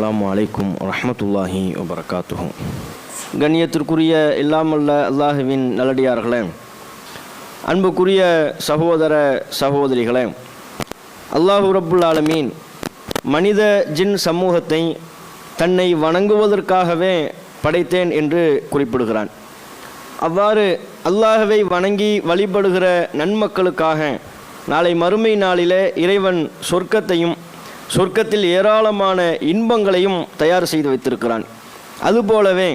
அஸ்லாம் அலைக்கும் வரமத்துல்லாஹி வபரகாத்துகும் கண்ணியத்திற்குரிய இல்லாமல்ல அல்லாஹுவின் நல்லடியார்களே அன்புக்குரிய சகோதர சகோதரிகளே அல்லாஹு ரப்புல் ஆலமீன் மனித ஜின் சமூகத்தை தன்னை வணங்குவதற்காகவே படைத்தேன் என்று குறிப்பிடுகிறான். அவ்வாறு அல்லாஹவை வணங்கி வழிபடுகிற நன்மக்களுக்காக நாளை மறுமை நாளிலே இறைவன் சொர்க்கத்தையும் சொர்க்கத்தில் ஏராளமான இன்பங்களையும் தயார் செய்து வைத்திருக்கிறான். அதுபோலவே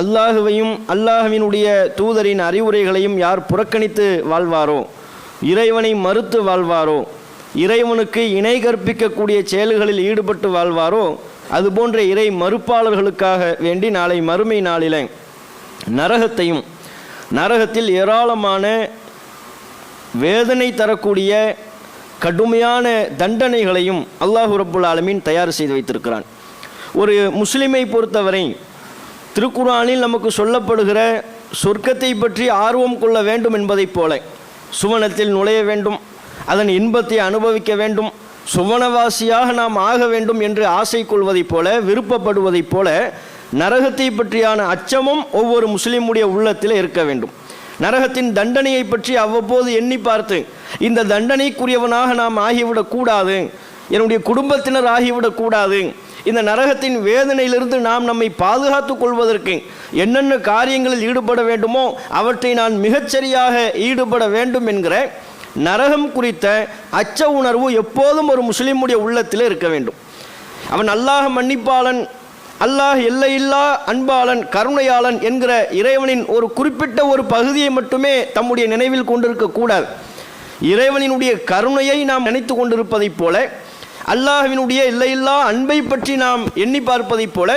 அல்லாஹுவையும் அல்லாஹுவினுடைய தூதரின் அறிவுரைகளையும் யார் புறக்கணித்து வாழ்வாரோ இறைவனை மறுத்து வாழ்வாரோ இறைவனுக்கு இணை கற்பிக்கக்கூடிய செயல்களில் ஈடுபட்டு வாழ்வாரோ அதுபோன்ற இறை மறுப்பாளர்களுக்காக வேண்டி நாளை மறுமை நாளில நரகத்தையும் நரகத்தில் ஏராளமான வேதனை தரக்கூடிய கடுமையான தண்டனைகளையும் அல்லாஹு ரப்புல் ஆலமீன் தயார் செய்து வைத்திருக்கிறான். ஒரு முஸ்லிமை பொறுத்தவரை திருக்குறானில் நமக்கு சொல்லப்படுகிற சொர்க்கத்தை பற்றி ஆர்வம் கொள்ள வேண்டும் என்பதைப் போல சுவனத்தில் நுழைய வேண்டும் அதன் இன்பத்தை அனுபவிக்க வேண்டும் சுவனவாசியாக நாம் ஆக வேண்டும் என்று ஆசை கொள்வதைப் போல விருப்பப்படுவதைப் போல நரகத்தை பற்றியான அச்சமும் ஒவ்வொரு முஸ்லீமுடைய உள்ளத்தில் இருக்க வேண்டும். நரகத்தின் தண்டனையை பற்றி அவ்வப்போது எண்ணி பார்த்து இந்த தண்டனைக்குரியவனாக நாம் ஆகிவிடக்கூடாது என்னுடைய குடும்பத்தினர் ஆகிவிடக்கூடாது இந்த நரகத்தின் வேதனையிலிருந்து நாம் நம்மை பாதுகாத்துக் கொள்வதற்கு என்னென்ன காரியங்களில் ஈடுபட வேண்டுமோ அவற்றை நான் மிகச்சரியாக ஈடுபட வேண்டும் என்கிற நரகம் குறித்த அச்ச உணர்வு எப்போதும் ஒரு முஸ்லீமுடைய உள்ளத்தில் இருக்க வேண்டும். அவன் அல்லாஹ் மன்னிப்பாளன் அல்லாஹ் எல்லையில்லா அன்பாளன் கருணையாளன் என்கிற இறைவனின் ஒரு குறிப்பிட்ட ஒரு பகுதியை மட்டுமே தம்முடைய நினைவில் கொண்டிருக்க கூடாது இறைவனினுடைய கருணையை நாம் நினைத்து கொண்டிருப்பதைப் போல அல்லாஹ்வினுடைய எல்லையில்லா அன்பை பற்றி நாம் எண்ணி பார்ப்பதைப் போல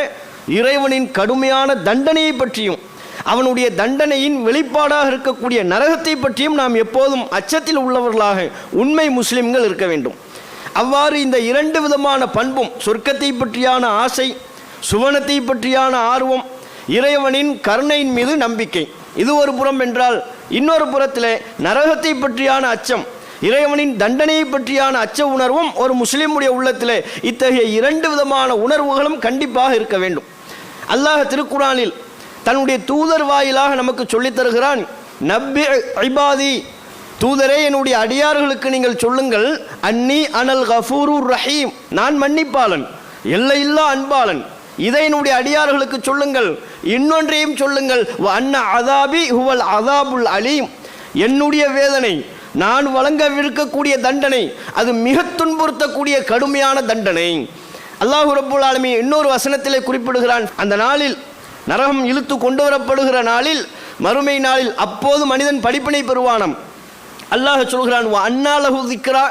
இறைவனின் கடுமையான தண்டனையை பற்றியும் அவனுடைய தண்டனையின் வெளிப்பாடாக இருக்கக்கூடிய நரகத்தை பற்றியும் நாம் எப்போதும் அச்சத்தில் உள்ளவர்களாக உண்மை முஸ்லிம்கள் இருக்க வேண்டும். அவ்வாறு இந்த இரண்டு விதமான பண்பும் சொர்க்கத்தை பற்றியான ஆசை சுவனத்தை பற்றியான ஆர்வம் இறைவனின் கருணையின் மீது நம்பிக்கை. இது ஒரு புறம் என்றால் இன்னொரு புறத்தில் நரகத்தை பற்றியான அச்சம் இறைவனின் தண்டனையை பற்றியான அச்ச உணர்வும் ஒரு முஸ்லீமுடைய உள்ளத்தில் இத்தகைய இரண்டு விதமான உணர்வுகளும் கண்டிப்பாக இருக்க வேண்டும். அல்லாஹ் திருக்குறானில் தன்னுடைய தூதர் வாயிலாக நமக்கு சொல்லித் தருகிறான் நப்பி ஐபாதி தூதரே என்னுடைய அடியார்களுக்கு நீங்கள் சொல்லுங்கள் அன்னி அனல் கஃபூரு ரஹீம் நான் மன்னிப்பாளன் எல்லையில்லா அன்பாளன் இதை என்னுடைய அடியார்களுக்கு சொல்லுங்கள். இன்னொன்றையும் சொல்லுங்கள். அன்ன அதாபி ஹுவல் அதாபுல் அலீம். என்னுடைய வேதனை நான் வழங்கவிருக்கக்கூடிய தண்டனை அது மிக துன்புறுத்தக்கூடிய கடுமையான தண்டனை. அல்லாஹு ரப்புல் ஆலமி இன்னொரு வசனத்திலே குறிப்பிடுகிறான். அந்த நாளில் நரகம் இழுத்து கொண்டு வரப்படுகிற நாளில் மறுமை நாளில் அப்போது மனிதன் படிப்பினை பெறுவானம். அல்லாஹ் சொல்கிறான் அன்னாலகு திக்ரா.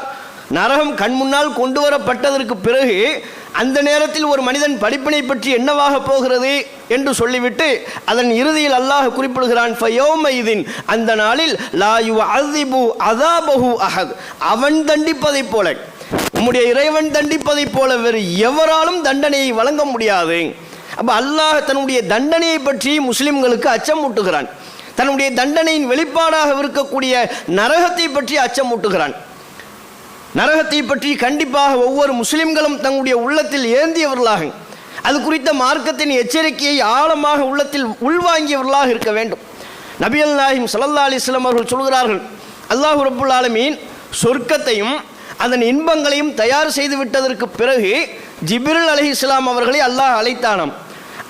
நரகம் கண் முன்னால் கொண்டு வரப்பட்டதற்கு பிறகு அந்த நேரத்தில் ஒரு மனிதன் படிப்பினை பற்றி என்னவாக போகிறது என்று சொல்லிவிட்டு அதன் இறுதியில் அல்லாஹ் குறிப்பிடுகிறான் ஃபயோமைதின் அந்த நாளில் லாயு அதிபு அதாபஹு அஹத் அவன் தண்டிப்பதைப் போல உம்முடைய இறைவன் தண்டிப்பதைப் போல வேறு எவராலும் தண்டனையை வழங்க முடியாது. அப்போ அல்லாஹ் தன்னுடைய தண்டனையை பற்றி முஸ்லிம்களுக்கு அச்சமூட்டுகிறான். தன்னுடைய தண்டனையின் வெளிப்பாடாக இருக்கக்கூடிய நரகத்தை பற்றி அச்சமூட்டுகிறான். நரகத்தை பற்றி கண்டிப்பாக ஒவ்வொரு முஸ்லிம்களும் தங்களுடைய உள்ளத்தில் ஏந்தியவர்களாக அது குறித்த மார்க்கத்தின் எச்சரிக்கையை ஆழமாக உள்ளத்தில் உள்வாங்கியவர்களாக இருக்க வேண்டும். நபியல் நாயிம் சல்லா அலிஸ்லாம் அவர்கள் சொல்கிறார்கள் அல்லாஹ் ரபுல் ஆலமீன் சொர்க்கத்தையும் அதன் இன்பங்களையும் தயார் செய்து விட்டதற்கு பிறகு ஜிபிருல் அலி இஸ்லாம் அவர்களை அல்லாஹ் அழைத்தானாம்.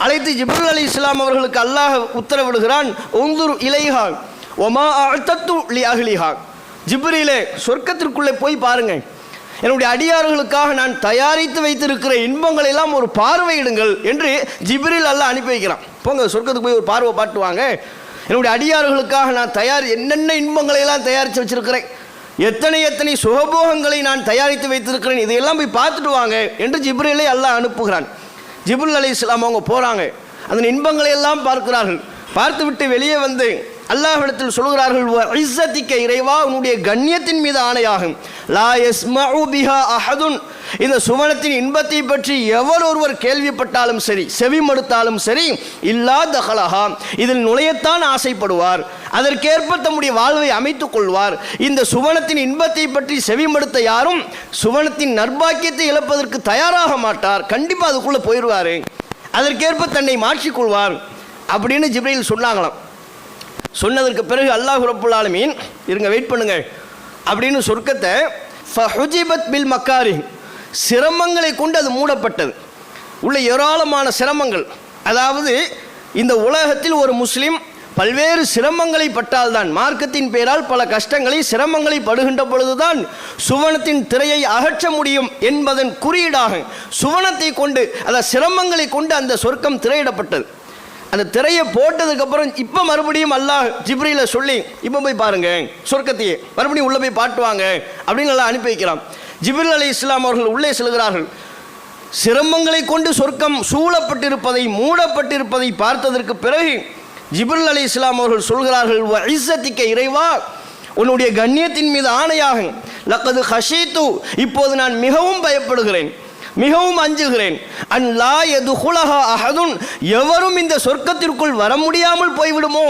அழைத்து ஜிபிருல் அலி இஸ்லாம் அவர்களுக்கு அல்லாஹ் உத்தரவிடுகிறான் ஒந்துர் இலைஹா ஒமா அழுத்தத்து லி அஹ்லிஹா. ஜிப்ரிலே சொர்க்கத்திற்குள்ளே போய் பாருங்கள். என்னுடைய அடியார்களுக்காக நான் தயாரித்து வைத்திருக்கிற இன்பங்களை எல்லாம் ஒரு பார்வையிடுங்கள் என்று ஜிப்ரில் அல்ல அனுப்பி வைக்கிறான். போங்க சொர்க்கத்துக்கு போய் ஒரு பார்வை பாட்டு வாங்க. என்னுடைய அடியார்களுக்காக நான் தயார் என்னென்ன இன்பங்களை எல்லாம் தயாரித்து வச்சிருக்கிறேன். எத்தனை எத்தனை சுகபோகங்களை நான் தயாரித்து வைத்திருக்கிறேன் இதையெல்லாம் போய் பார்த்துட்டு வாங்க என்று ஜிப்ரிலை அல்லாஹ் அனுப்புகிறான். ஜிப்ரில் அலி இஸ்லாம் அவங்க போகிறாங்க அதன் இன்பங்களை எல்லாம் பார்க்கிறார்கள். பார்த்துவிட்டு வெளியே வந்து அல்லாஹிடத்தில் சொல்கிறார்கள் இஸ்ஸத்திக்க இறைவா உன்னுடைய கண்ணியத்தின் மீது ஆணையாகும். லா எஸ் பிஹா அஹதுன். இந்த சுவனத்தின் இன்பத்தை பற்றி எவர் ஒருவர் கேள்விப்பட்டாலும் சரி செவி மறுத்தாலும் சரி இல்லா தஹலஹா இதில் நுழையத்தான் ஆசைப்படுவார். அதற்கேற்ப தம்முடைய வாழ்வை அமைத்துக் கொள்வார். இந்த சுவனத்தின் இன்பத்தை பற்றி செவி மடுத்த யாரும் சுவனத்தின் நற்பாக்கியத்தை இழப்பதற்கு தயாராக மாட்டார். கண்டிப்பாக அதுக்குள்ளே போயிடுவார் அதற்கேற்ப தன்னை மாற்றிக்கொள்வார் அப்படின்னு ஜிப்ரையில் சொன்னாங்களாம். சொன்னதற்கு பிறகு அல்லாஹ் ரப்புல் மீன் இருங்க வெயிட் பண்ணுங்கள். அப்படின்னு சொர்க்கத்தை ஃபஹுஜிபத் பில் மக்காரி சிரமங்களை கொண்டு அது மூடப்பட்டது. உள்ள ஏராளமான சிரமங்கள். அதாவது இந்த உலகத்தில் ஒரு முஸ்லீம் பல்வேறு சிரமங்களை பட்டால்தான் மார்க்கத்தின் பெயரால் பல கஷ்டங்களை சிரமங்களை படுகின்ற பொழுதுதான் சுவனத்தின் திரையை அகற்ற முடியும் என்பதன் குறியீடாக சுவனத்தை கொண்டு அதாவது சிரமங்களை கொண்டு அந்த சொர்க்கம் திரையிடப்பட்டது. அந்த திரையை போட்டதுக்கப்புறம் இப்போ மறுபடியும் அல்லாஹ் ஜிப்ரியில் சொல்லி இப்போ போய் பாருங்க சொர்க்கத்தையே மறுபடியும் உள்ளே போய் பாட்டுவாங்க அப்படின்னு எல்லாம் அனுப்பி வைக்கிறான். ஜிப்ரில் அலி இஸ்லாம் அவர்கள் உள்ளே செல்கிறார்கள். சிரமங்களை கொண்டு சொர்க்கம் சூழப்பட்டிருப்பதை மூடப்பட்டிருப்பதை பார்த்ததற்கு பிறகு ஜிப்ரில் அலி இஸ்லாம் அவர்கள் சொல்கிறார்கள் ஐசத்திக்க இறைவா உன்னுடைய கண்ணியத்தின் மீது ஆணையாகும் லக்கது ஹஷீத்து இப்போது நான் மிகவும் பயப்படுகிறேன். மிகவும் அஞ்சுகிறேன். அன் லா எது அஹதுன். எவரும் இந்த சொர்க்கத்திற்குள் வர முடியாமல் போய்விடுமோ?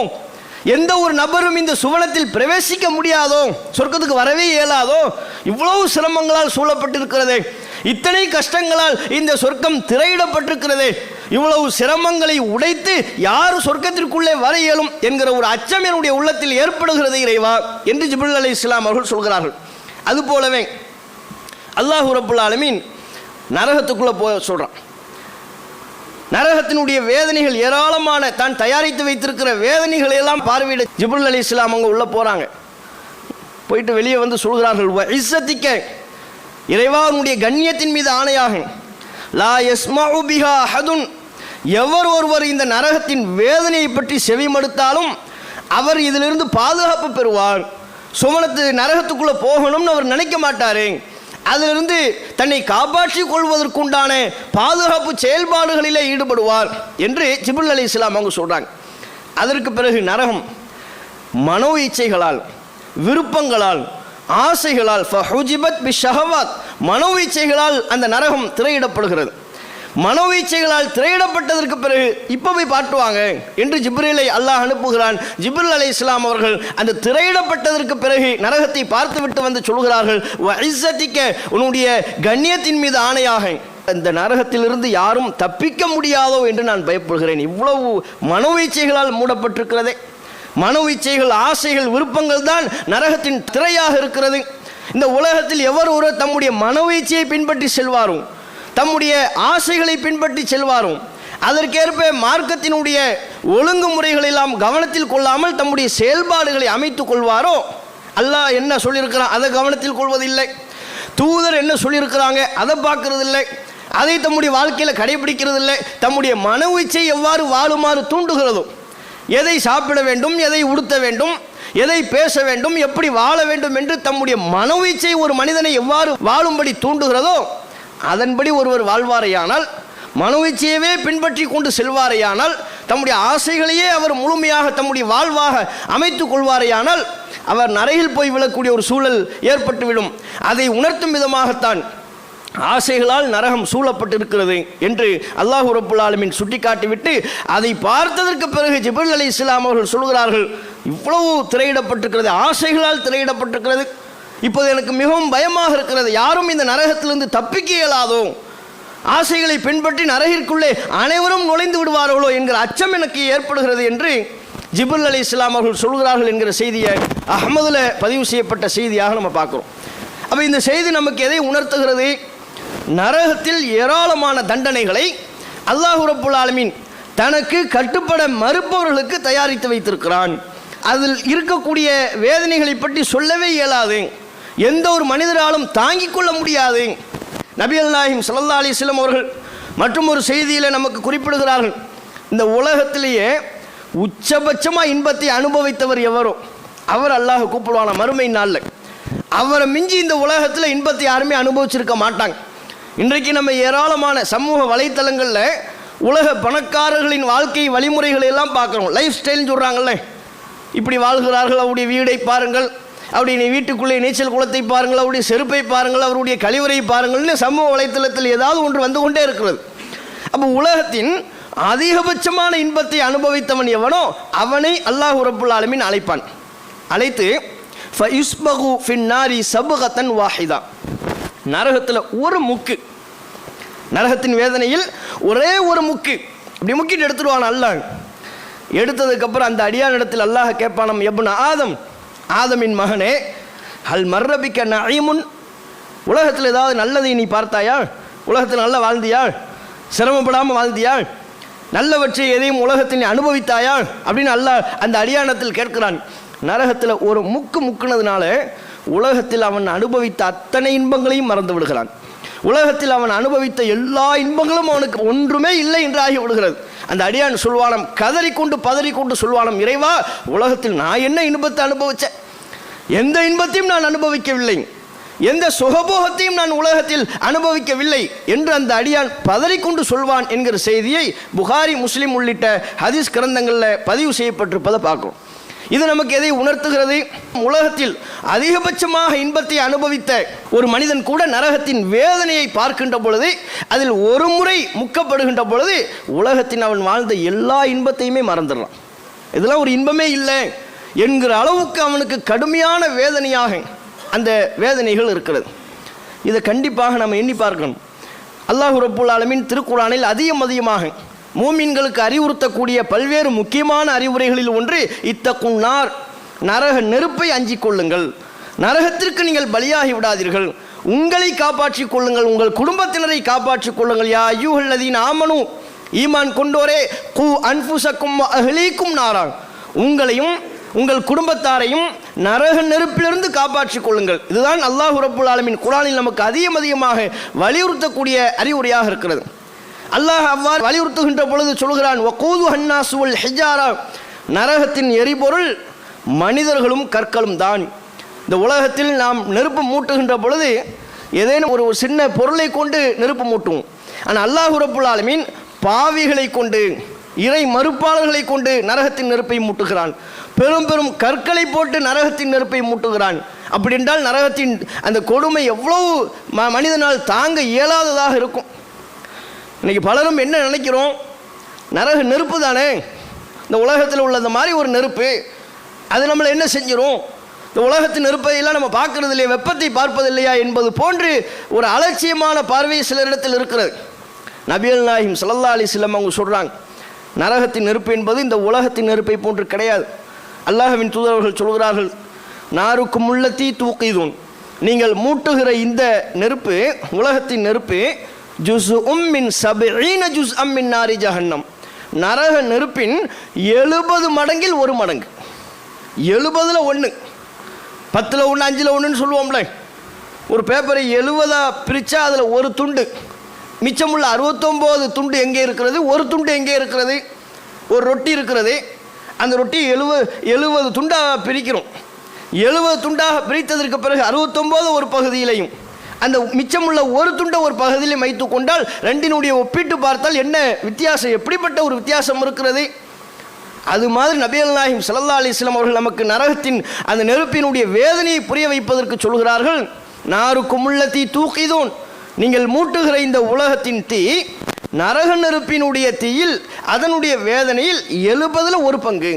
எந்த ஒரு நபரும் இந்த சுவனத்தில் பிரவேசிக்க முடியாதோ? சொர்க்கத்துக்கு வரவே இயலாதோ? இவ்வளவு சிரமங்களால் சூழப்பட்டிருக்கிறதே. இத்தனை கஷ்டங்களால் இந்த சொர்க்கம் திரையிடப்பட்டிருக்கிறதே. இவ்வளவு சிரமங்களை உடைத்து யார் சொர்க்கத்திற்குள்ளே வர இயலும் என்கிற ஒரு அச்சம் என்னுடைய உள்ளத்தில் ஏற்படுகிறது இறைவா என்று ஜிபுல் அலி இஸ்லாம் அவர்கள் சொல்கிறார்கள். அதுபோலவே அல்லாஹ் ரப்புல் ஆலமீன் நரகத்துக்குள்ளே போக சொல்கிறான் நரகத்தினுடைய வேதனைகள் ஏராளமான தான் தயாரித்து வைத்திருக்கிற வேதனைகளை எல்லாம் பார்வையிட ஜிபுல் அலி இஸ்லாம் அவங்க உள்ளே போகிறாங்க போயிட்டு வெளியே வந்து சொல்கிறார்கள் "வ இஸ்ஸத்திக்க இறைவா அவனுடைய கண்ணியத்தின் மீது ஆணையாகும் லா யஸ்மஉ பிஹா ஹதுன் எவர் ஒருவர் இந்த நரகத்தின் வேதனையை பற்றி செவிமடுத்தாலும் அவர் இதிலிருந்து பாதுகாப்பு பெறுவார். சுமணத்து நரகத்துக்குள்ளே போகணும்னு அவர் நினைக்க மாட்டாரு. அதிலிருந்து தன்னை காப்பாற்றிக் கொள்வதற்குண்டான பாதுகாப்பு செயல்பாடுகளிலே ஈடுபடுவார் என்று ஜிபுல் அலி இஸ்லாம் அவங்க சொல்கிறாங்க அதற்கு பிறகு நரகம் மனோ இச்சைகளால் விருப்பங்களால் ஆசைகளால் ஃபஹுஜிபத் பி ஷஹவாத் மனோ இச்சைகளால் அந்த நரகம் திரையிடப்படுகிறது. மனோவீச்சைகளால் திரையிடப்பட்டதற்கு பிறகு இப்போ போய் பாட்டுவாங்க. என்று ஜிப்ரிலை அல்லாஹ் அனுப்புகிறான். ஜிப்ரில் அலி இஸ்லாம் அவர்கள் அந்த திரையிடப்பட்டதற்கு பிறகு நரகத்தை பார்த்துவிட்டு வந்து சொல்கிறார்கள் "வ உன்னுடைய கண்ணியத்தின் மீது ஆணையாக இந்த நரகத்திலிருந்து யாரும் தப்பிக்க முடியாதோ என்று நான் பயப்படுகிறேன். இவ்வளவு மனோவீச்சைகளால் மூடப்பட்டிருக்கிறதே. மனோவீச்சைகள் ஆசைகள் விருப்பங்கள் தான் நரகத்தின் திரையாக இருக்கிறது. இந்த உலகத்தில் எவர் ஒருவர் தம்முடைய மனவீச்சையை பின்பற்றி செல்வாரும் தம்முடைய ஆசைகளை பின்பற்றி செல்வாரும். அதற்கேற்ப மார்க்கத்தினுடைய ஒழுங்குமுறைகளெல்லாம் கவனத்தில் கொள்ளாமல் தம்முடைய செயல்பாடுகளை அமைத்துக் கொள்வாரோ? அல்லாஹ் என்ன சொல்லியிருக்கிறான்? அதை கவனத்தில் கொள்வதில்லை. தூதர் என்ன சொல்லியிருக்கிறாங்க? அதை பார்க்கறது இல்லை அதை தம்முடைய வாழ்க்கையில் கடைபிடிக்கிறது இல்லை தம்முடைய மன எவ்வாறு வாழுமாறு தூண்டுகிறதோ எதை சாப்பிட வேண்டும் எதை உடுத்த வேண்டும் எதை பேச வேண்டும் எப்படி வாழ வேண்டும் என்று தம்முடைய மன ஒரு மனிதனை எவ்வாறு வாழும்படி தூண்டுகிறதோ அதன்படி ஒருவர் வாழ்வாரையானால் மனோ பின்பற்றி கொண்டு செல்வாரையானால் தம்முடைய ஆசைகளையே அவர் முழுமையாக தம்முடைய வாழ்வாக அமைத்து கொள்வாரையானால் அவர் நரையில் போய் விழக்கூடிய ஒரு சூழல் ஏற்பட்டுவிடும். அதை உணர்த்தும் விதமாகத்தான் ஆசைகளால் நரகம் சூழப்பட்டிருக்கிறது என்று அல்லாஹு ரப்புல் ஆலமின் சுட்டிக்காட்டிவிட்டு அதை பார்த்ததற்கு பிறகு ஜிபுல் அலி இஸ்லாம் அவர்கள் சொல்கிறார்கள் இவ்வளவு திரையிடப்பட்டிருக்கிறது ஆசைகளால் திரையிடப்பட்டிருக்கிறது. இப்போது எனக்கு மிகவும் பயமாக இருக்கிறது. யாரும் இந்த நரகத்திலிருந்து தப்பிக்க இயலாதோ? ஆசைகளை பின்பற்றி நரகிற்குள்ளே அனைவரும் நுழைந்து விடுவார்களோ என்கிற அச்சம் எனக்கு ஏற்படுகிறது என்று ஜிபுல் அலி இஸ்லாம் அவர்கள் சொல்கிறார்கள் என்கிற செய்தியை அகமதில் பதிவு செய்யப்பட்ட செய்தியாக நம்ம பார்க்குறோம். அப்போ இந்த செய்தி நமக்கு எதை உணர்த்துகிறது? நரகத்தில் ஏராளமான தண்டனைகளை அல்லாஹ் ரப்புல் ஆலமீன் தனக்கு கட்டுப்பட மறுப்பவர்களுக்கு தயாரித்து வைத்திருக்கிறான். அதில் இருக்கக்கூடிய வேதனைகளை பற்றி சொல்லவே இயலாது. எந்த ஒரு மனிதராலும் தாங்கிக் கொள்ள முடியாது. நபி அல்லாஹிம் சல்லா அலிஸ்லம் அவர்கள் மற்றும் ஒரு செய்தியில் நமக்கு குறிப்பிடுகிறார்கள். இந்த உலகத்திலேயே உச்சபட்சமாக இன்பத்தை அனுபவித்தவர் எவரோ? அவர் அல்லாஹ் கூப்பிடுவான? மறுமை நாளில். அவரை மிஞ்சி இந்த உலகத்தில் இன்பத்தை யாருமே அனுபவிச்சிருக்க மாட்டாங்க. இன்றைக்கு நம்ம ஏராளமான சமூக வலைத்தளங்களில் உலக பணக்காரர்களின் வாழ்க்கை வழிமுறைகளை எல்லாம் பார்க்குறோம். லைஃப் ஸ்டைல்னு சொல்கிறாங்கல்ல இப்படி வாழ்கிறார்கள் அவருடைய வீடை பாருங்கள். அவருடைய வீட்டுக்குள்ளே நீச்சல் குளத்தை பாருங்கள் அவருடைய செருப்பை பாருங்கள் அவருடைய கழிவறை பாருங்கள்னு சமூக வலைத்தளத்தில் ஏதாவது ஒன்று வந்து கொண்டே இருக்கிறது. அப்போ உலகத்தின் அதிகபட்சமான இன்பத்தை அனுபவித்தவன் எவனோ அவனை அல்லாஹ் உரப்புல் ஆலமின் அழைப்பான். அழைத்து ஃபயுஸ்பகு ஃபின்னாரி சபுகத்தன் வாஹிதா. நரகத்தில் ஒரு முக்கு. நரகத்தின் வேதனையில் ஒரே ஒரு முக்கு. இப்படி முக்கிட்டு எடுத்துடுவான் அல்லாஹ். எடுத்ததுக்கப்புறம் அந்த அடியானிடத்தில் அல்லாஹ் கேட்பானம் எப்படின்னா ஆதம் ஆதமின் மகனே ஹல் மர்ரபிக்க நயமுன் உலகத்தில் ஏதாவது நல்லதை நீ பார்த்தாயா உலகத்தில் நல்லா வாழ்ந்தியா சிரமப்படாமல் வாழ்ந்தியா நல்லவற்றை எதையும் உலகத்தில் நீ அனுபவித்தாயா அப்படின்னு அல்ல அந்த அடியானத்தில் கேட்கிறான். நரகத்தில் ஒரு முக்கு முக்குனதுனால உலகத்தில் அவன் அனுபவித்த அத்தனை இன்பங்களையும் மறந்து விடுகிறான். உலகத்தில் அவன் அனுபவித்த எல்லா இன்பங்களும் அவனுக்கு ஒன்றுமே இல்லை என்று ஆகிவிடுகிறது அந்த அடியான் சொல்வானம் கதறிக்கொண்டு பதறிக்கொண்டு சொல்வானம் இறைவா உலகத்தில் நான் என்ன இன்பத்தை அனுபவித்தேன் எந்த இன்பத்தையும் நான் அனுபவிக்கவில்லை. எந்த சுகபோகத்தையும் நான் உலகத்தில் அனுபவிக்கவில்லை. என்று அந்த அடியான் பதறிக்கொண்டு சொல்வான் என்கிற செய்தியை புகாரி முஸ்லீம் உள்ளிட்ட ஹதீஸ் கிரந்தங்களில் பதிவு செய்யப்பட்டிருப்பதை பார்க்குறோம். இது நமக்கு எதை உணர்த்துகிறது? உலகத்தில் அதிகபட்சமாக இன்பத்தை அனுபவித்த ஒரு மனிதன் கூட நரகத்தின் வேதனையை பார்க்கின்ற பொழுது அதில் ஒரு முறை முக்கப்படுகின்ற பொழுது உலகத்தின் அவன் வாழ்ந்த எல்லா இன்பத்தையுமே மறந்துடுறான். இதெல்லாம் ஒரு இன்பமே இல்லை என்கிற அளவுக்கு அவனுக்கு கடுமையான வேதனையாக அந்த வேதனைகள் இருக்கிறது. இதை கண்டிப்பாக நம்ம எண்ணி பார்க்கணும். அல்லாஹு ரப்புல் ஆலமின் திருக்குறானில் அதிகம் அதிகமாக மூமின்களுக்கு அறிவுறுத்தக்கூடிய பல்வேறு முக்கியமான அறிவுரைகளில் ஒன்று இத்தக்குன்னார் நரக நெருப்பை அஞ்சிக் கொள்ளுங்கள். நரகத்திற்கு நீங்கள் பலியாகி விடாதீர்கள். உங்களை காப்பாற்றிக் கொள்ளுங்கள். உங்கள் குடும்பத்தினரை காப்பாற்றிக் கொள்ளுங்கள். யா ஐயூஹல்லதீன் ஆமனு. ஈமான் கொண்டோரே. கு அன்புசக்கும் அகலீக்கும் நாரான். உங்களையும் உங்கள் குடும்பத்தாரையும் நரக நெருப்பிலிருந்து காப்பாற்றிக் கொள்ளுங்கள். இதுதான் அல்லாஹ் ரப்புல் ஆலமின் குரானில் நமக்கு அதிகம் அதிகமாக வலியுறுத்தக்கூடிய அறிவுரையாக இருக்கிறது. அல்லாஹ் அவ்வாறு வலியுறுத்துகின்ற பொழுது சொல்கிறான் வக்கூது ஹன்னாசுவல் ஹிஜாரா. நரகத்தின் எரிபொருள் மனிதர்களும் கற்களும் தான். இந்த உலகத்தில் நாம் நெருப்பு மூட்டுகின்ற பொழுது ஏதேனும் ஒரு ஒரு சின்ன பொருளை கொண்டு நெருப்பு மூட்டுவோம். ஆனால் அல்லாஹ் ரப்புல் ஆலமீன் பாவிகளை கொண்டு இறை மறுப்பாளர்களை கொண்டு நரகத்தின் நெருப்பை மூட்டுகிறான். பெரும் பெரும் கற்களை போட்டு நரகத்தின் நெருப்பை மூட்டுகிறான். அப்படி என்றால் நரகத்தின் அந்த கொடுமை எவ்வளவு ம மனிதனால் தாங்க இயலாததாக இருக்கும். இன்னைக்கு பலரும் என்ன நினைக்கிறோம்? நரக நெருப்பு தானே? இந்த உலகத்தில் உள்ள இந்த மாதிரி ஒரு நெருப்பு. அது நம்மளை என்ன செஞ்சிடும் இந்த உலகத்தின் நெருப்பதையெல்லாம் நம்ம பார்க்கறது இல்லையா வெப்பத்தை பார்ப்பதில்லையா என்பது போன்று ஒரு அலட்சியமான பார்வை சிலரிடத்தில் இருக்கிறது. நபியல் நாயிம் சல்லா சிலம் அவங்க சொல்கிறாங்க நரகத்தின் நெருப்பு என்பது இந்த உலகத்தின் நெருப்பை போன்று கிடையாது. அல்லாஹவின் தூதரவர்கள் சொல்கிறார்கள் நாருக்கும் உள்ளத்தி தூக்கிதுன். நீங்கள் மூட்டுகிற இந்த நெருப்பு உலகத்தின் நெருப்பு ஜுசு உம்மின் சபீன ஜுஸ் அம்மின் நாரி ஜஹன்னம். நரக நெருப்பின் எழுபது மடங்கில் ஒரு மடங்கு. எழுபதில் ஒன்று பத்தில் ஒன்று அஞ்சில் ஒன்றுன்னு சொல்லுவோம்ல. ஒரு பேப்பரை எழுபதாக பிரித்தா அதில் ஒரு துண்டு. மிச்சமுள்ள அறுபத்தொம்போது துண்டு எங்கே இருக்கிறது? ஒரு துண்டு எங்கே இருக்கிறது? ஒரு ரொட்டி இருக்கிறது. அந்த ரொட்டி எழுபது எழுபது துண்டாக பிரிக்கிறோம். எழுபது துண்டாக பிரித்ததற்கு பிறகு அறுபத்தொம்போது ஒரு பகுதியிலையும். அந்த மிச்சமுள்ள ஒரு துண்டை ஒரு பகுதியிலே வைத்து கொண்டால் ரெண்டினுடைய ஒப்பிட்டு பார்த்தால் என்ன வித்தியாசம்? எப்படிப்பட்ட ஒரு வித்தியாசம் இருக்கிறது? அது மாதிரி நபியல் நாயிம் சல்லா அலிஸ்லாம் அவர்கள் நமக்கு நரகத்தின் அந்த நெருப்பினுடைய வேதனையை புரிய வைப்பதற்கு சொல்கிறார்கள் நாருக்கும் உள்ள தீ தூக்கிதோன். நீங்கள் மூட்டுகிற இந்த உலகத்தின் தீ நரக நெருப்பினுடைய தீயில் அதனுடைய வேதனையில் எழுபதில் ஒரு பங்கு.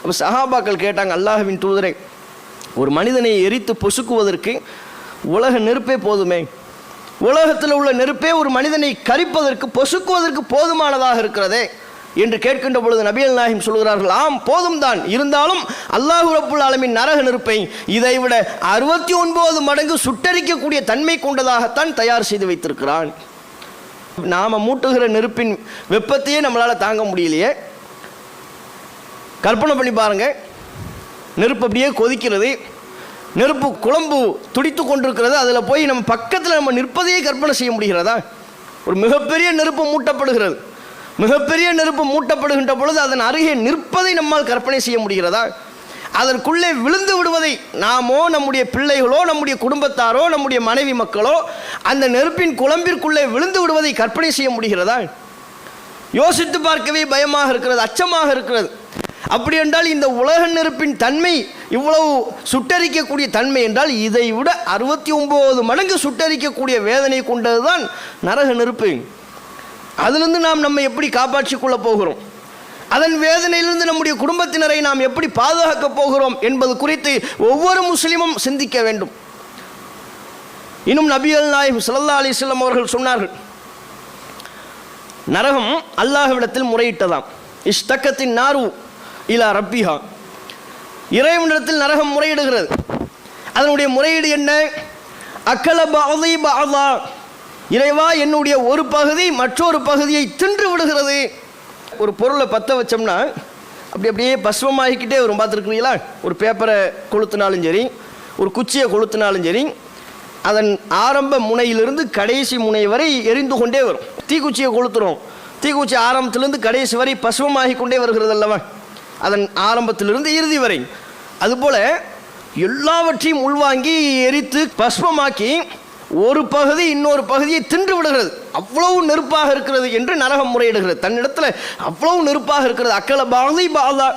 அப்போ சஹாபாக்கள் கேட்டாங்க அல்லாஹுவின் தூதரை ஒரு மனிதனை எரித்து பொசுக்குவதற்கு உலக நெருப்பே போதுமே. உலகத்தில் உள்ள நெருப்பே ஒரு மனிதனை கரிப்பதற்கு பொசுக்குவதற்கு போதுமானதாக இருக்கிறதே என்று கேட்கின்ற பொழுது நபியல் நாயகம் சொல்கிறார்கள் ஆம் போதும் தான். இருந்தாலும் அல்லாஹு ரப்புல் ஆலமின் நரக நெருப்பை இதைவிட அறுபத்தி ஒன்பது மடங்கு சுட்டரிக்கக்கூடிய தன்மை கொண்டதாகத்தான் தயார் செய்து வைத்திருக்கிறான். நாம் மூட்டுகிற நெருப்பின் வெப்பத்தையே நம்மளால் தாங்க முடியலையே. கற்பனை பண்ணி பாருங்கள் நெருப்பு அப்படியே கொதிக்கிறது. நெருப்பு குழம்பு துடித்து கொண்டிருக்கிறது. அதில் போய் நம்ம பக்கத்தில் நம்ம நிற்பதையே கற்பனை செய்ய முடிகிறதா? ஒரு மிகப்பெரிய நெருப்பு மூட்டப்படுகிறது. மிகப்பெரிய நெருப்பு மூட்டப்படுகின்ற பொழுது அதன் அருகே நிற்பதை நம்மால் கற்பனை செய்ய முடிகிறதா? அதற்குள்ளே விழுந்து விடுவதை நாமோ நம்முடைய பிள்ளைகளோ நம்முடைய குடும்பத்தாரோ நம்முடைய மனைவி மக்களோ அந்த நெருப்பின் குழம்பிற்குள்ளே விழுந்து விடுவதை கற்பனை செய்ய முடிகிறதா? யோசித்து பார்க்கவே பயமாக இருக்கிறது அச்சமாக இருக்கிறது. அப்படி என்றால் இந்த உலக நெருப்பின் தன்மை இவ்வளவு சுட்டரிக்கக்கூடிய தன்மை என்றால் இதை விட அறுபத்தி ஒம்பது மடங்கு சுட்டரிக்கக்கூடிய வேதனை கொண்டதுதான் நரக நெருப்பு. அதிலிருந்து நாம் நம்மை எப்படி காப்பாற்றிக் கொள்ளப் போகிறோம்? அதன் வேதனையிலிருந்து நம்முடைய குடும்பத்தினரை நாம் எப்படி பாதுகாக்கப் போகிறோம் என்பது குறித்து ஒவ்வொரு முஸ்லீமும் சிந்திக்க வேண்டும். இன்னும் நபியல் நாயகம் சல்லா அலைஹி அவர்கள் சொன்னார்கள் நரகம் அல்லாஹ்விடத்தில் முறையிட்டதாம். இஷ்தக்கத்தின் நாரு இலா ரப்பிஹா. இறைவனிடத்தில் நரகம் முறையிடுகிறது. அதனுடைய முறையீடு என்ன? அக்கல பாதை பாதா. இறைவா என்னுடைய ஒரு பகுதி மற்றொரு பகுதியை தின்று விடுகிறது. ஒரு பொருளை பற்ற வச்சோம்னா அப்படி அப்படியே பசுவமாகிக்கிட்டே வரும். பார்த்துருக்குறீங்களா? ஒரு பேப்பரை கொளுத்தினாலும் சரி ஒரு குச்சியை கொளுத்தினாலும் சரி அதன் ஆரம்ப முனையிலிருந்து கடைசி முனை வரை எரிந்து கொண்டே வரும். தீக்குச்சியை கொளுத்துறோம். தீக்குச்சி ஆரம்பத்திலிருந்து கடைசி வரை பசுவமாகி கொண்டே வருகிறது அல்லவா? அதன் ஆரம்பத்திலிருந்து இறுதி வரை. அதுபோல் எல்லாவற்றையும் உள்வாங்கி எரித்து பஸ்மமாக்கி ஒரு பகுதி இன்னொரு பகுதியை தின்று விடுகிறது. அவ்வளவு நெருப்பாக இருக்கிறது என்று நரகம் முறையிடுகிறது. தன்னிடத்தில் அவ்வளவு நெருப்பாக இருக்கிறது. அக்கல பாதி பாதா.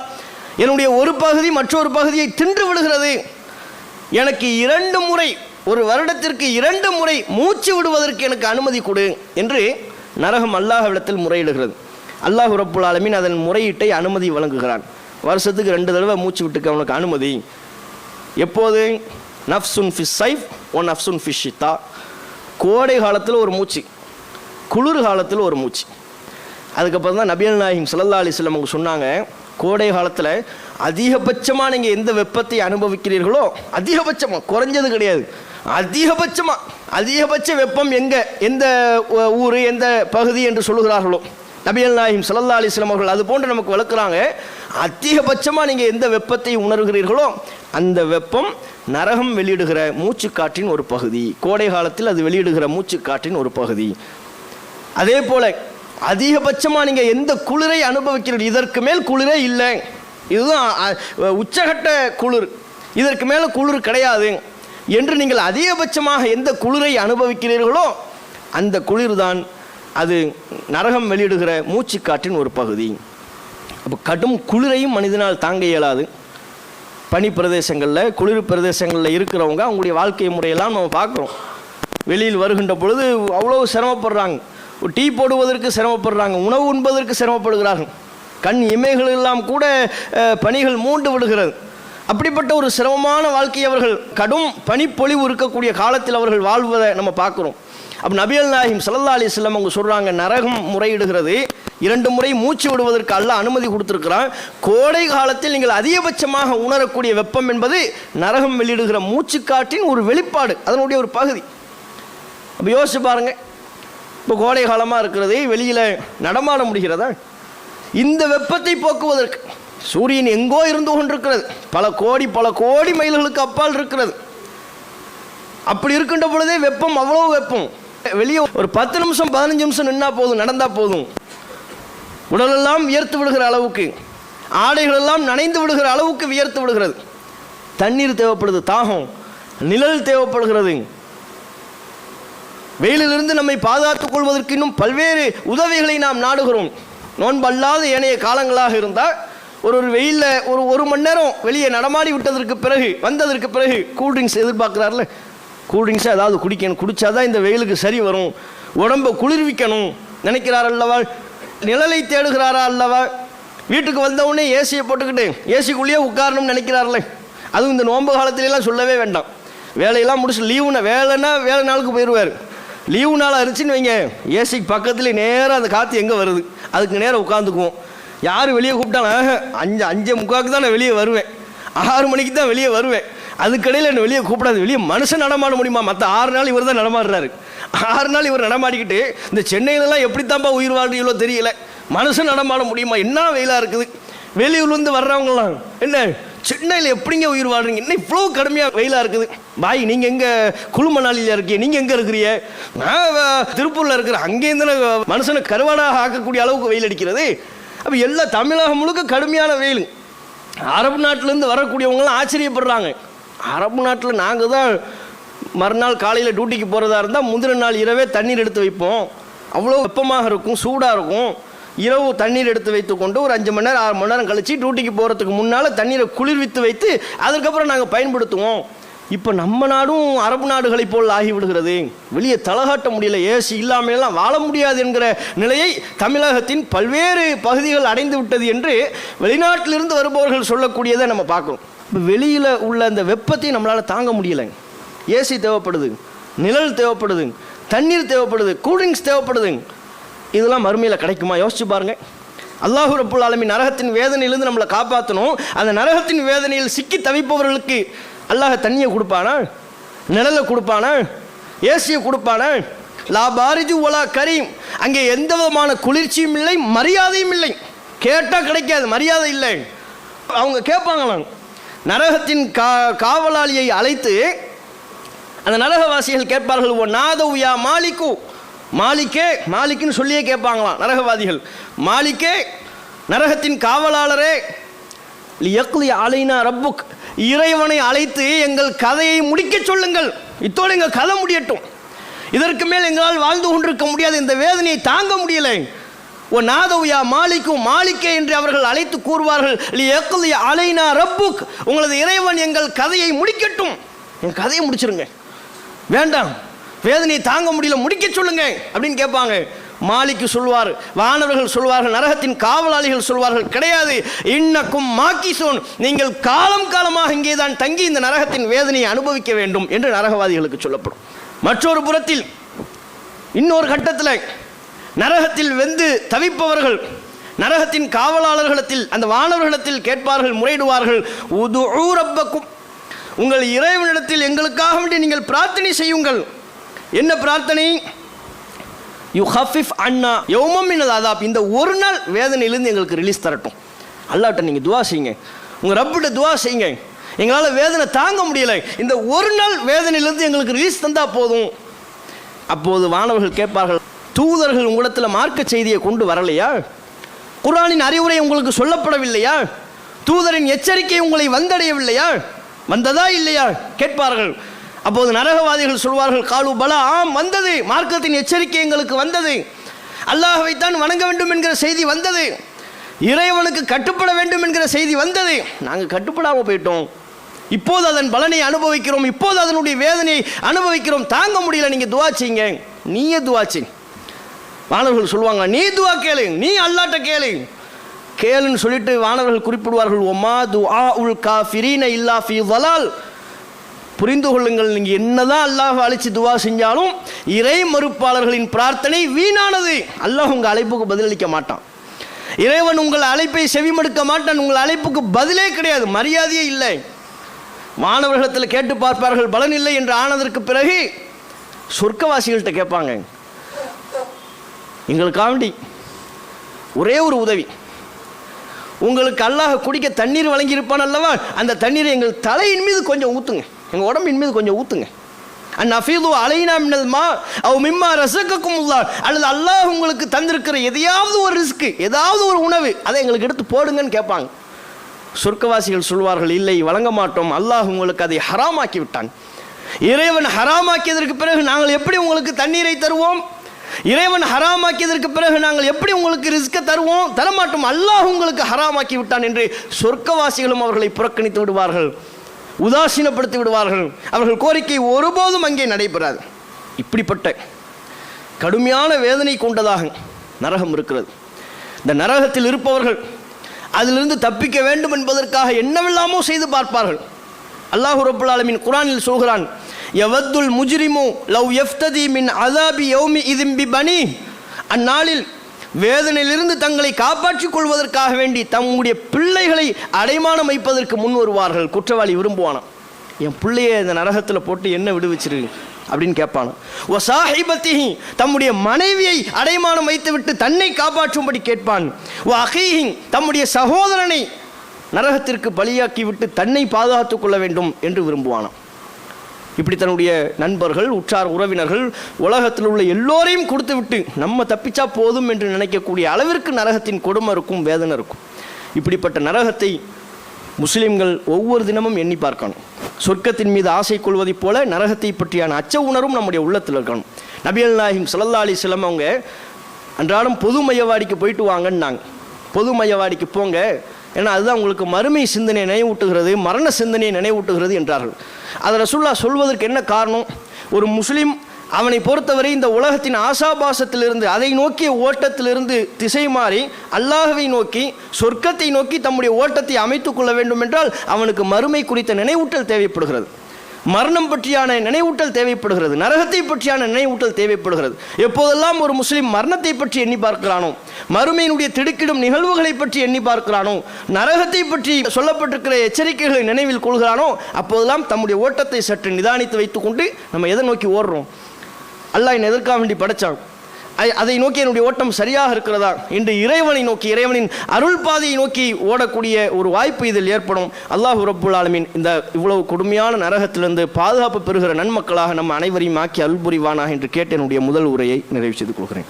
என்னுடைய ஒரு பகுதி மற்றொரு பகுதியை தின்று விடுகிறது. எனக்கு இரண்டு முறை ஒரு வருடத்திற்கு இரண்டு முறை மூச்சு விடுவதற்கு எனக்கு அனுமதி கொடு என்று நரகம் அல்லாஹ் இடத்தில் முறையிடுகிறது. அல்லாஹ் ரப்புல் அதன் முறையீட்டை அனுமதி வழங்குகிறான். வருஷத்துக்கு ரெண்டு தடவை மூச்சு விட்டுக்க அவனுக்கு அனுமதி. எப்போது? நஃப்சுன் ஃபிஷ் சைஃப் ஒன் நஃப்சுன் ஃபிஷ் ஷித்தா. கோடை காலத்தில் ஒரு மூச்சு குளிர் காலத்தில் ஒரு மூச்சு. அதுக்கப்புறம் தான் நபியல் நாயகம் ஸல்லல்லாஹு அலைஹி அவங்க சொன்னாங்க கோடை காலத்தில் அதிகபட்சமாக நீங்கள் எந்த வெப்பத்தை அனுபவிக்கிறீர்களோ அதிகபட்சமாக குறைஞ்சது கிடையாது. அதிகபட்சமாக அதிகபட்ச வெப்பம் எங்கே எந்த ஊர் எந்த பகுதி என்று சொல்லுகிறார்களோ நபியல் நாயகம் ஸல்லல்லாஹு அலைஹி அவர்கள் அது போன்று நமக்கு வளர்க்குறாங்க அதிகபட்சமாக நீங்கள் எந்த வெப்பத்தை உணர்கிறீர்களோ அந்த வெப்பம் நரகம் வெளியிடுகிற மூச்சுக்காற்றின் ஒரு பகுதி. கோடை காலத்தில் அது வெளியிடுகிற மூச்சுக்காற்றின் ஒரு பகுதி. அதே போல் அதிகபட்சமாக நீங்கள் எந்த குளிரை அனுபவிக்கிறீர்கள்? இதற்கு மேல் குளிரே இல்லை. இதுதான் உச்சகட்ட குளிர். இதற்கு மேலே குளிர் கிடையாது. என்று நீங்கள் அதிகபட்சமாக எந்த குளிரை அனுபவிக்கிறீர்களோ அந்த குளிர் தான் அது நரகம் வெளியிடுகிற மூச்சுக்காற்றின் ஒரு பகுதி. அப்போ கடும் குளிரையும் மனிதனால் தாங்க இயலாது. பனி பிரதேசங்களில் குளிர் பிரதேசங்களில் இருக்கிறவங்க அவங்களுடைய வாழ்க்கை முறையெல்லாம் நம்ம பார்க்குறோம். வெளியில் வருகின்ற பொழுது அவ்வளோ சிரமப்படுறாங்க. டீ போடுவதற்கு சிரமப்படுறாங்க உணவு உண்பதற்கு சிரமப்படுகிறார்கள். கண் இமைகள் எல்லாம் கூட பணிகள் பனிகள் மூண்டு விடுகிறது. அப்படிப்பட்ட ஒரு சிரமமான வாழ்க்கையை அவர்கள் கடும் பனிப்பொழிவு இருக்கக்கூடிய காலத்தில் அவர்கள் வாழ்வதை நம்ம பார்க்குறோம். அப்போ நபியல் நாயிம் சல்லா அலைஹி அவங்க சொல்கிறாங்க நரகம் முறையிடுகிறது. இரண்டு முறை மூச்சு விடுவதற்கு அல்ல அனுமதி கொடுத்துருக்கிறான். கோடை காலத்தில் நீங்கள் அதிகபட்சமாக உணரக்கூடிய வெப்பம் என்பது நரகம் வெளியிடுகிற மூச்சுக்காற்றின் ஒரு வெளிப்பாடு அதனுடைய ஒரு பகுதி. அப்போ யோசிச்சு பாருங்கள் இப்போ கோடை காலமாக இருக்கிறது வெளியில் நடமாட முடிகிறதா? இந்த வெப்பத்தை போக்குவதற்கு சூரியன் எங்கோ இருந்து கொண்டிருக்கிறது. பல கோடி பல கோடி மைல்களுக்கு அப்பால் இருக்கிறது. அப்படி இருக்கின்ற பொழுதே வெப்பம் அவ்வளோ வெப்பம். வெளியே ஒரு பத்து நிமிஷம் பதினஞ்சு நிமிஷம் நின்னா போதும் நடந்தா போதும். உடலெல்லாம் வியர்த்து விடுகிற அளவுக்கு ஆடைகளெல்லாம் நனைந்து விடுகிற அளவுக்கு வியர்த்து விடுகிறது. தண்ணீர் தேவைப்படுது தாகம் நிழல் தேவைப்படுகிறது. வெயிலிலிருந்து நம்மை பாதுகாத்துக் கொள்வதற்கு இன்னும் பல்வேறு உதவிகளை நாம் நாடுகிறோம். நோன்பல்லாத ஏனைய காலங்களாக இருந்தால் ஒரு ஒரு வெயிலில் ஒரு ஒரு மணி நேரம் வெளியே நடமாடி விட்டதற்கு பிறகு வந்ததற்கு பிறகு கூல்ட்ரிங்க்ஸ் எதிர்பார்க்குறாருல கூல்ட்ரிங்க்ஸை ஏதாவது குடிக்கணும். குடித்தாதான் இந்த வெயிலுக்கு சரி வரும். உடம்பை குளிர்விக்கணும். நினைக்கிறார் அல்லவா? நிழலை தேடுகிறாரா அல்லவா? வீட்டுக்கு வந்தவுடனே ஏசியை போட்டுக்கிட்டு ஏசிக்குள்ளேயே உட்காரணும்னு நினைக்கிறார்ல அதுவும் இந்த நோன்பு காலத்துலலாம் சொல்லவே வேண்டாம். வேலையெல்லாம் முடிச்சு லீவுனா வேலைன்னா வேலை நாளுக்கு போயிடுவார் லீவு நாளாக இருந்துச்சுன்னு வைங்க. ஏசிக்கு பக்கத்துலேயே நேராக அந்த காற்று எங்கே வருது? அதுக்கு நேராக உட்காந்துக்குவோம். யார் வெளியே கூப்பிட்டாலும் அஞ்சு அஞ்சே முக்காவுக்கு தான் நான் வெளியே வருவேன். ஆறு மணிக்கு தான் வெளியே வருவேன். அதுக்கடையில் என்னை வெளியே கூப்பிடாது வெளியே மனுஷன் நடமாட முடியுமா? மற்ற ஆறு நாள் இவர் தான் நடமாடுறாரு. ஆறு நாள் இவர் நடமாடிக்கிட்டு இந்த சென்னையிலலாம் எப்படித்தான்ப்பா உயிர் வாழ்றீங்களோ தெரியல. மனுஷன் நடமாட முடியுமா? என்ன வெயிலாக இருக்குது? வெளியூர்லேருந்து வர்றவங்களாம் என்ன சென்னையில் எப்படிங்க உயிர் வாழ்றீங்க? என்ன இவ்வளோ கடுமையாக வெயிலாக இருக்குது. பாய் நீங்கள் எங்கே குழுமணாலியில் இருக்கீங்க? நீங்கள் எங்கே இருக்கிறீங்க? நான் திருப்பூரில் இருக்கிறேன் அங்கேருந்து மனுஷனை கருவாடாக ஆக்கக்கூடிய அளவுக்கு வெயில் அடிக்கிறது. அப்போ எல்லா தமிழகம் முழுக்க கடுமையான வெயில். அரபு நாட்டிலேருந்து வரக்கூடியவங்களாம் ஆச்சரியப்படுறாங்க. அரபு நாட்டில் நாங்கள் தான் மறுநாள் காலையில் டியூட்டிக்கு போகிறதா இருந்தால் முந்தின நாள் இரவே தண்ணீர் எடுத்து வைப்போம். அவ்வளோ வெப்பமாக இருக்கும் சூடாக இருக்கும். இரவு தண்ணீர் எடுத்து வைத்து கொண்டு ஒரு அஞ்சு மணி நேரம் ஆறு மணி நேரம் கழிச்சு டியூட்டிக்கு போகிறதுக்கு முன்னால் தண்ணீரை குளிர்வித்து வைத்து அதுக்கப்புறம் நாங்கள் பயன்படுத்துவோம். இப்போ நம்ம நாடும் அரபு நாடுகளைப் போல் ஆகிவிடுகிறது. வெளியே தலகாட்ட முடியல ஏசி இல்லாமலாம் வாழ முடியாது என்கிற நிலையை தமிழகத்தின் பல்வேறு பகுதிகள் அடைந்து விட்டது என்று வெளிநாட்டிலிருந்து வருபவர்கள் சொல்லக்கூடியதை நம்ம பார்க்குறோம். வெளியில் உள்ள அந்த வெப்பத்தையும் நம்மளால் தாங்க முடியலைங்க. ஏசி தேவைப்படுது நிழல் தேவைப்படுது தண்ணீர் தேவைப்படுது கூல்ட்ரிங்க்ஸ் தேவைப்படுது. இதெல்லாம் மறுமையில் கிடைக்குமா? யோசிச்சு பாருங்கள் அல்லாஹு ரப்புல் ஆலமி நரகத்தின் வேதனையிலிருந்து நம்மளை காப்பாற்றணும் அந்த நரகத்தின் வேதனையில் சிக்கி தவிப்பவர்களுக்கு அல்லாஹ் தண்ணியை கொடுப்பானா? நிழலை கொடுப்பானா? ஏசியை கொடுப்பானா? லாபாரிஜு ஒலா கரீம். அங்கே எந்த விதமான குளிர்ச்சியும் இல்லை மரியாதையும் இல்லை. கேட்டால் கிடைக்காது மரியாதை இல்லை. அவங்க கேட்பாங்களாங்க நரகத்தின் கா காவலாளியை அழைத்து அந்த நரகவாசிகள் கேட்பார்கள் ஓ நாதவ்யா மாலிக்கு மாலிக்கே மாலிக்குன்னு சொல்லியே கேட்பாங்களாம் நரகவாதிகள். மாலிக்கே நரகத்தின் காவலாளரே யக்லி அலைனா ரப்புக் இறைவனை அழைத்து எங்கள் கதையை முடிக்கச் சொல்லுங்கள். இத்தோடு எங்கள் கதை முடியட்டும். இதற்கு மேல் எங்களால் வாழ்ந்து கொண்டிருக்க முடியாது இந்த வேதனையை தாங்க முடியலை. ஓ நாதவ்யா மாலிக்கும் மாலிக்கே என்று அவர்கள் அழைத்து கூறுவார்கள். யக்லி அலைனா ரப்புக். உங்களது இறைவன் எங்கள் கதையை முடிக்கட்டும். என் கதையை முடிச்சிருங்க. வேண்டாம். வேதனையை தாங்க முடியல முடிக்க சொல்லுங்க அப்படின்னு கேட்பாங்க. மாலிக்கு சொல்வார் வானவர்கள் சொல்வார்கள் நரகத்தின் காவலாளிகள் சொல்வார்கள் கிடையாது. இன்னக்கும் மாக்கிசோன் நீங்கள் காலம் காலமாக இங்கே தான் தங்கி இந்த நரகத்தின் வேதனையை அனுபவிக்க வேண்டும் என்று நரகவாதிகளுக்கு சொல்லப்படும். மற்றொரு புறத்தில் இன்னொரு கட்டத்தில் நரகத்தில் வெந்து தவிப்பவர்கள் நரகத்தின் காவலாளர்களிடத்தில் அந்த வானவர்களிடத்தில் கேட்பார்கள் முறையிடுவார்கள் உது ஊரப்பக்கும் உங்கள் இறைவனிடத்தில் எங்களுக்காக வேண்டி நீங்கள் பிரார்த்தனை செய்யுங்கள். என்ன பிரார்த்தனை? யூ ஹஃபிஃப் அண்ணா. யௌமம் அதாப். இந்த ஒரு நாள் வேதனையிலிருந்து எங்களுக்கு ரிலீஸ் தரட்டும். அல்லாட்ட நீங்கள் துவா செய்யுங்க. உங்கள் ரப்பிட்ட துவா செய்யுங்க. எங்களால் வேதனை தாங்க முடியலை. இந்த ஒரு நாள் வேதனையிலிருந்து எங்களுக்கு ரிலீஸ் தந்தால் போதும். அப்போது வானவர்கள் கேட்பார்கள் தூதர்கள் உங்களிடத்தில் மார்க்க செய்தியை கொண்டு வரலையா? குரானின் அறிவுரை உங்களுக்கு சொல்லப்படவில்லையா? தூதரின் எச்சரிக்கை உங்களை வந்தடையவில்லையா? வந்ததா இல்லையா? கேட்பார்கள். அப்போது நரகவாதிகள் சொல்வார்கள் காலு பலா ஆம் வந்தது. மார்க்கத்தின் எச்சரிக்கை எங்களுக்கு வந்தது. அல்லாஹவைத்தான் வணங்க வேண்டும் என்கிற செய்தி வந்தது. இறைவனுக்கு கட்டுப்பட வேண்டும் என்கிற செய்தி வந்தது. நாங்கள் கட்டுப்படாமல் போயிட்டோம். இப்போது அதன் பலனை அனுபவிக்கிறோம். இப்போது அதனுடைய வேதனையை அனுபவிக்கிறோம். தாங்க முடியல. நீங்கள் துவாச்சிங்க நீயே துவாச்சிங்க வானவர்கள் சொல்லுவாங்க நீ துவா கேளு நீ அல்லாட்ட கேளு. கேளுன்னு சொல்லிட்டு வானவர்கள் குறிப்பிடுவார்கள் ஒமா துஆ உல் காஃபிரீன இல்லா ஃபி வலால் புரிந்து கொள்ளுங்கள் நீங்கள் என்னதான் அல்லாஹ் அழைச்சி துவா செஞ்சாலும் இறை மறுப்பாளர்களின் பிரார்த்தனை வீணானது. அல்லாஹ் உங்கள் அழைப்புக்கு பதிலளிக்க மாட்டான். இறைவன் உங்கள் அழைப்பை செவிமடுக்க மாட்டான் உங்கள் அழைப்புக்கு பதிலே கிடையாது மரியாதையே இல்லை. மாணவர்களிடத்தில் கேட்டு பார்ப்பார்கள் பலன் இல்லை என்று ஆனதற்கு பிறகு சொர்க்கவாசிகள்கிட்ட கேட்பாங்க. எங்களுக்காண்டி ஒரே ஒரு உதவி. உங்களுக்கு அல்லாஹ் குடிக்க தண்ணீர் வழங்கியிருப்பான் அல்லவா? அந்த தண்ணீரை எங்கள் தலையின் மீது கொஞ்சம் ஊற்றுங்க எங்கள் உடம்பின் மீது கொஞ்சம் ஊற்றுங்க அண்ட் அஃபீது அலைனா மின்னல் மா அவ் மிம்மா ரசக்கக்கும் உள்ளா அல்லது அல்லாஹ் உங்களுக்கு தந்திருக்கிற எதையாவது ஒரு ரிஸ்க்கு ஏதாவது ஒரு உணவு அதை எங்களுக்கு எடுத்து போடுங்கன்னு கேட்பாங்க. சொர்க்கவாசிகள் சொல்வார்கள் இல்லை வழங்க மாட்டோம். அல்லாஹ் உங்களுக்கு அதை ஹராமாக்கி விட்டான். இறைவன் ஹராமாக்கியதற்கு பிறகு நாங்கள் எப்படி உங்களுக்கு தண்ணீரை தருவோம்? இறைவன் ஹராமாக்கியதற்கு பிறகு நாங்கள் எப்படி உங்களுக்கு ரிஸ்க தருவோம்? தரமாட்டோம். அல்லாஹ் உங்களுக்கு ஹராமாக்கி விட்டான் என்று சொர்க்கவாசிகளும் அவர்களை புறக்கணித்து விடுவார்கள். உதாசீனப்படுத்தி விடுவார்கள். அவர்கள் கோரிக்கை ஒருபோதும் அங்கே நடைபெறாது. இப்படிப்பட்ட கடுமையான வேதனை கொண்டதாக நரகம் இருக்கிறது. இந்த நரகத்தில் இருப்பவர்கள் அதிலிருந்து தப்பிக்க வேண்டும் என்பதற்காக என்னவெல்லாமோ செய்து பார்ப்பார்கள். அல்லாஹு ரப்புல் ஆலமீன் குரானில் சொல்கிறான் எவத்துல் முஜ்ரிமு லவ் எஃப்ததி மின் அதாபி யௌமி இதும்பி பனி. அந்நாளில் வேதனையிலிருந்து தங்களை காப்பாற்றிக் கொள்வதற்காக வேண்டி தம்முடைய பிள்ளைகளை அடைமானம் வைப்பதற்கு முன் வருவார்கள். குற்றவாளி விரும்புவானாம் என் பிள்ளைய இந்த நரகத்தில் போட்டு என்ன விடுவிச்சிரு? அப்படின்னு கேட்பானு. ஓ சாஹிபத்திஹி தம்முடைய மனைவியை அடைமானம் வைத்துவிட்டு தன்னை காப்பாற்றும்படி கேட்பான். ஓ அஹீஹிங் தம்முடைய சகோதரனை நரகத்திற்கு பலியாக்கி விட்டு தன்னை பாதுகாத்துக் கொள்ள வேண்டும் என்று விரும்புவானான் இப்படி தன்னுடைய நண்பர்கள் உற்றார் உறவினர்கள் உலகத்தில் உள்ள எல்லோரையும் கொடுத்து விட்டு நம்ம தப்பிச்சா போதும் என்று நினைக்கக்கூடிய அளவிற்கு நரகத்தின் கொடுமை இருக்கும் வேதனை இருக்கும். இப்படிப்பட்ட நரகத்தை முஸ்லிம்கள் ஒவ்வொரு தினமும் எண்ணி பார்க்கணும். சொர்க்கத்தின் மீது ஆசை கொள்வதைப் போல நரகத்தை பற்றியான அச்ச உணர்வும் நம்முடைய உள்ளத்தில் இருக்கணும். நபியல் நாயிம் சல்லா அலி வஸல்லம் அவங்க அன்றாடம் பொது மையவாடிக்கு போயிட்டு வாங்கன்னாங்க. பொது மையவாடிக்கு போங்க ஏன்னா அதுதான் உங்களுக்கு மறுமை சிந்தனையை நினைவூட்டுகிறது மரண சிந்தனையை நினைவூட்டுகிறது என்றார்கள். அதை ரசுல்லா சொல்வதற்கு என்ன காரணம்? ஒரு முஸ்லீம் அவனை பொறுத்தவரை இந்த உலகத்தின் ஆசாபாசத்திலிருந்து அதை நோக்கிய ஓட்டத்திலிருந்து திசை மாறி அல்லாஹவை நோக்கி சொர்க்கத்தை நோக்கி தம்முடைய ஓட்டத்தை அமைத்துக் கொள்ள வேண்டும் என்றால் அவனுக்கு மறுமை குறித்த நினைவூட்டல் தேவைப்படுகிறது. மரணம் பற்றியான நினைவூட்டல் தேவைப்படுகிறது. நரகத்தை பற்றியான நினைவூட்டல் தேவைப்படுகிறது. எப்போதெல்லாம் ஒரு முஸ்லீம் மரணத்தை பற்றி எண்ணி பார்க்கிறானோ மறுமையினுடைய திடுக்கிடும் நிகழ்வுகளை பற்றி எண்ணி பார்க்கிறானோ நரகத்தை பற்றி சொல்லப்பட்டிருக்கிற எச்சரிக்கைகளை நினைவில் கொள்கிறானோ அப்போதெல்லாம் தம்முடைய ஓட்டத்தை சற்று நிதானித்து வைத்துக்கொண்டு நம்ம எதை நோக்கி ஓடுறோம்? அல்லாஹ் என்னை எதற்காக வேண்டி படைச்சான்? அதை நோக்கி என்னுடைய ஓட்டம் சரியாக இருக்கிறதா என்று இறைவனை நோக்கி இறைவனின் அருள் பாதையை நோக்கி ஓடக்கூடிய ஒரு வாய்ப்பு இதில் ஏற்படும். அல்லாஹ் ரப்புல் ஆலமின் இந்த இவ்வளவு கொடுமையான நரகத்திலிருந்து பாதுகாப்பு பெறுகிற நன்மக்களாக நம்ம அனைவரையும் ஆக்கி அருள் புரிவானா என்று கேட்டு என்னுடைய முதல் உரையை நிறைவு செய்து கொள்கிறேன்.